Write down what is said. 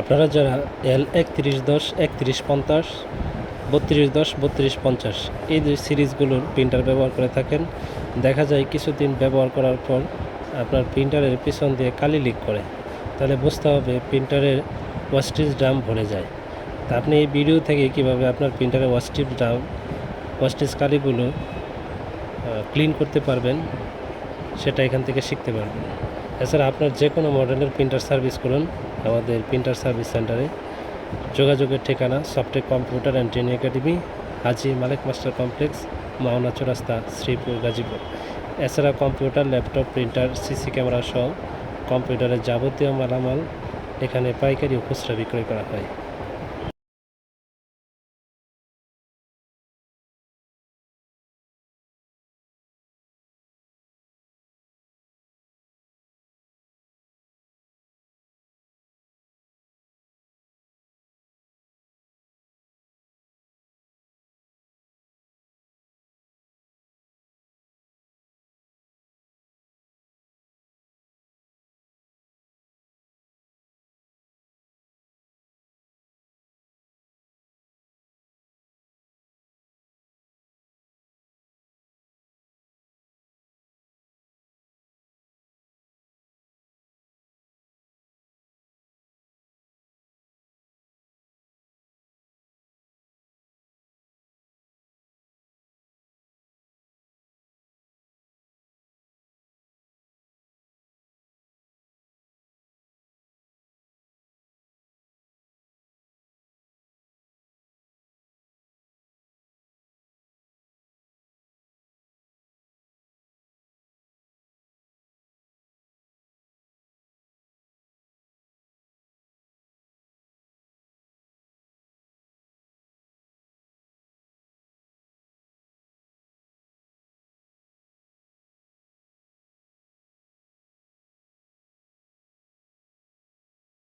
আপনারা যারা এল একত্রিশ দশ, একত্রিশ পঞ্চাশ, বত্রিশ দশ, বত্রিশ পঞ্চাশ এই যে সিরিজগুলোর প্রিন্টার ব্যবহার করে থাকেন, দেখা যায় কিছুদিন ব্যবহার করার পর আপনার প্রিন্টারের পিছন দিয়ে কালি লিক করে। তাহলে বুঝতে হবে প্রিন্টারের ওয়াস্টেজ ড্রাম ভরে যায়। তা আপনি এই ভিডিও থেকে কীভাবে আপনার প্রিন্টারের ওয়াস্টেজ ড্রাম ওয়াস্টেজ কালিগুলো ক্লিন করতে পারবেন, সেটা এখান থেকে শিখতে পারবেন। এছাড়া আপনার যে কোনো মডেলের প্রিন্টার সার্ভিস করুন। আমাদের প্রিন্টার সার্ভিস সেন্টারে যোগাযোগের ঠিকানা software computer and training academy, Haji Malik master complex, Mawna চৌরাস্তা, শ্রীপুর গাজীপুর। এছাড়া computer, laptop, printer, CC camera সহ কম্পিউটারের যাবতীয় মালামাল এখানে পাইকারি ও খুচরা বিক্রয় করা হয়।